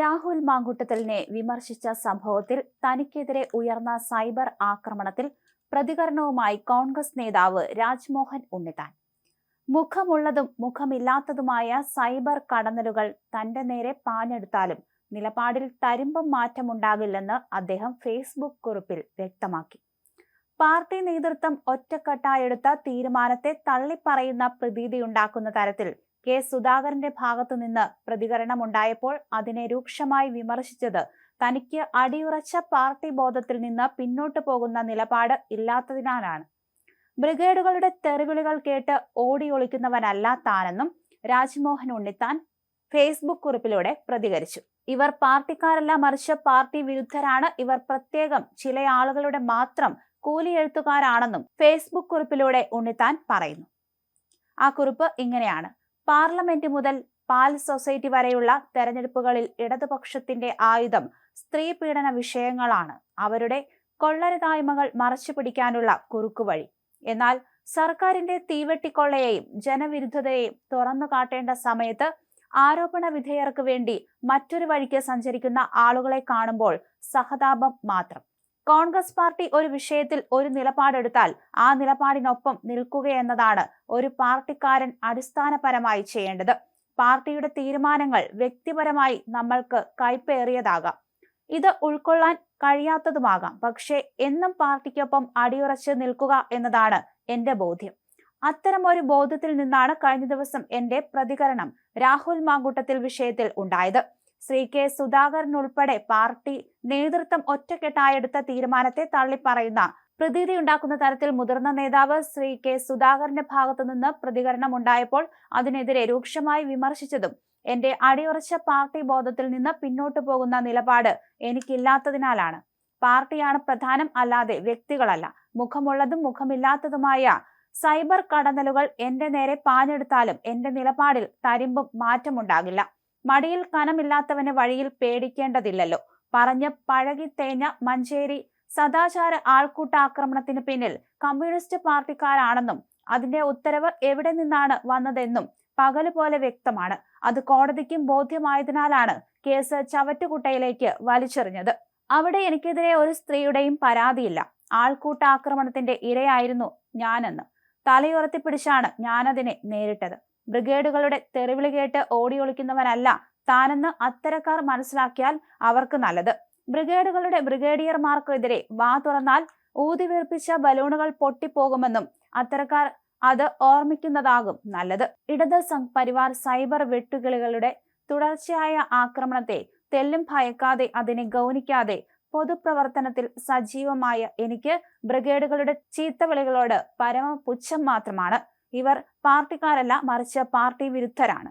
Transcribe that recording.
രാഹുൽ മാങ്കുട്ടത്തലിനെ വിമർശിച്ച സംഭവത്തിൽ തനിക്കെതിരെ ഉയർന്ന സൈബർ ആക്രമണത്തിൽ പ്രതികരണവുമായി കോൺഗ്രസ് നേതാവ് രാജ്മോഹൻ ഉണ്ണിത്താൻ. മുഖമുള്ളതും മുഖമില്ലാത്തതുമായ സൈബർ കടന്നലുകൾ തന്റെ നേരെ പാഞ്ഞെടുത്താലും നിലപാടിൽ തരിമ്പം മാറ്റമുണ്ടാകില്ലെന്ന് അദ്ദേഹം ഫേസ്ബുക്ക് കുറിപ്പിൽ വ്യക്തമാക്കി. പാർട്ടി നേതൃത്വം ഒറ്റക്കെട്ടായെടുത്ത തീരുമാനത്തെ തള്ളിപ്പറയുന്ന പ്രതീതിയുണ്ടാക്കുന്ന തരത്തിൽ കെ സുധാകരന്റെ ഭാഗത്തുനിന്നു പ്രതികരണം ഉണ്ടായപ്പോൾ അതിനെ രൂക്ഷമായി വിമർശിച്ചത്. തനിക്ക് അടിയുറച്ച പാർട്ടി ബോധത്തിൽ നിന്ന് പിന്നോട്ടു പോകുന്ന നിലപാട് ഇല്ലാത്തതിനാലാണ്. ബ്രിഗേഡുകളുടെ തെറിവിളികൾ കേട്ട് ഓടി ഒളിക്കുന്നവനല്ല താനെന്നും രാജ്മോഹൻ ഉണ്ണിത്താൻ ഫേസ്ബുക്ക് കുറിപ്പിലൂടെ പ്രതികരിച്ചു. ഇവർ പാർട്ടിക്കാരല്ല മറിച്ച് പാർട്ടി വിരുദ്ധരാണ്. ഇവർ പ്രത്യേകം ചില ആളുകളുടെ മാത്രം കൂലിയെഴുത്തുകാരാണെന്നും ഫേസ്ബുക്ക് കുറിപ്പിലൂടെ ഉണ്ണിത്താൻ പറയുന്നു. ആ കുറിപ്പ് ഇങ്ങനെയാണ്. പാർലമെന്റ് മുതൽ പാൽ സൊസൈറ്റി വരെയുള്ള തെരഞ്ഞെടുപ്പുകളിൽ ഇടതുപക്ഷത്തിന്റെ ആയുധം സ്ത്രീ പീഡന വിഷയങ്ങളാണ്. അവരുടെ കൊള്ളരുതായ്മകൾ മറച്ചു പിടിക്കാനുള്ള കുറുക്കുവഴി എന്നാൽ സർക്കാരിന്റെ തീവെട്ടിക്കൊള്ളയെയും ജനവിരുദ്ധതയെയും തുറന്നു കാട്ടേണ്ട സമയത്ത് ആരോപണ വിധേയർക്ക് വേണ്ടി മറ്റൊരു വഴിക്ക് സഞ്ചരിക്കുന്ന ആളുകളെ കാണുമ്പോൾ സഹതാപം മാത്രം. കോൺഗ്രസ് പാർട്ടി ഒരു വിഷയത്തിൽ ഒരു നിലപാടെടുത്താൽ ആ നിലപാടിനൊപ്പം നിൽക്കുകയെന്നതാണ് ഒരു പാർട്ടിക്കാരൻ അടിസ്ഥാനപരമായി ചെയ്യേണ്ടത്. പാർട്ടിയുടെ തീരുമാനങ്ങൾ വ്യക്തിപരമായി നമ്മൾക്ക് കൈപ്പേറിയതാകാം. ഇത് ഉൾക്കൊള്ളാൻ കഴിയാത്തതുമാകാം. പക്ഷേ എന്നും പാർട്ടിക്കൊപ്പം അടിയുറച്ച് നിൽക്കുക എന്നതാണ് എന്റെ ബോധ്യം. അത്തരം ഒരു ബോധ്യത്തിൽ നിന്നാണ് കഴിഞ്ഞ ദിവസം എന്റെ പ്രതികരണം രാഹുൽ മാങ്കൂട്ടത്തിൽ വിഷയത്തിൽ ഉണ്ടായത്. ശ്രീ കെ സുധാകരനുൾപ്പെടെ പാർട്ടി നേതൃത്വം ഒറ്റക്കെട്ടായെടുത്ത തീരുമാനത്തെ തള്ളിപ്പറയുന്ന പ്രതീതിയുണ്ടാക്കുന്ന തരത്തിൽ മുതിർന്ന നേതാവ് ശ്രീ കെ സുധാകരന്റെ ഭാഗത്തുനിന്ന് പ്രതികരണം ഉണ്ടായപ്പോൾ അതിനെതിരെ രൂക്ഷമായി വിമർശിച്ചതും എന്റെ അടിയുറച്ച പാർട്ടി ബോധത്തിൽ നിന്ന് പിന്നോട്ടു പോകുന്ന നിലപാട് എനിക്കില്ലാത്തതിനാലാണ്. പാർട്ടിയാണ് പ്രധാനം അല്ലാതെ വ്യക്തികളല്ല. മുഖമുള്ളതും മുഖമില്ലാത്തതുമായ സൈബർ കടന്നലുകൾ എന്റെ നേരെ പാഞ്ഞെടുത്താലും എന്റെ നിലപാടിൽ തരിമ്പും മാറ്റമുണ്ടാകില്ല. മടിയിൽ കനമില്ലാത്തവന് വഴിയിൽ പേടിക്കേണ്ടതില്ലല്ലോ. പറഞ്ഞ് പഴകി തേഞ്ഞ മഞ്ചേരി സദാചാര ആൾക്കൂട്ടാക്രമണത്തിന് പിന്നിൽ കമ്മ്യൂണിസ്റ്റ് പാർട്ടിക്കാരാണെന്നും അതിന്റെ ഉത്തരവ് എവിടെ നിന്നാണ് വന്നതെന്നും പകൽ പോലെ വ്യക്തമാണ്. അത് കോടതിക്കും ബോധ്യമായതിനാലാണ് കേസ് ചവറ്റുകുട്ടയിലേക്ക് വലിച്ചെറിഞ്ഞത്. അവിടെ എനിക്കെതിരെ ഒരു സ്ത്രീയുടെയും പരാതിയില്ല. ആൾക്കൂട്ടാക്രമണത്തിന്റെ ഇരയായിരുന്നു ഞാനെന്ന്. തലയുറത്തിപ്പിടിച്ചാണ് ഞാനതിനെ നേരിട്ടത്. ബ്രിഗേഡുകളുടെ തെറിവിളി കേട്ട് ഓടിയൊളിക്കുന്നവനല്ല താനെന്ന് അത്തരക്കാർ മനസ്സിലാക്കിയാൽ അവർക്ക് നല്ലത്. ബ്രിഗേഡുകളുടെ ബ്രിഗേഡിയർമാർക്കെതിരെ വാ തുറന്നാൽ ഊതിവീർപ്പിച്ച ബലൂണുകൾ പൊട്ടിപ്പോകുമെന്നും അത്തരക്കാർ അത് ഓർമ്മിക്കുന്നതാകും നല്ലത്. ഇടത് സംഘ് പരിവാർ സൈബർ വെട്ടുകിളികളുടെ തുടർച്ചയായ ആക്രമണത്തെ തെല്ലും ഭയക്കാതെ അതിനെ ഗൗനിക്കാതെ പൊതുപ്രവർത്തനത്തിൽ സജീവമായ എനിക്ക് ബ്രിഗേഡുകളുടെ ചീത്തവിളികളോട് പരമ പുച്ഛം മാത്രമാണ്. ഇവർ പാർട്ടിക്കാരല്ല മറിച്ച് പാർട്ടി വിരുദ്ധരാണ്.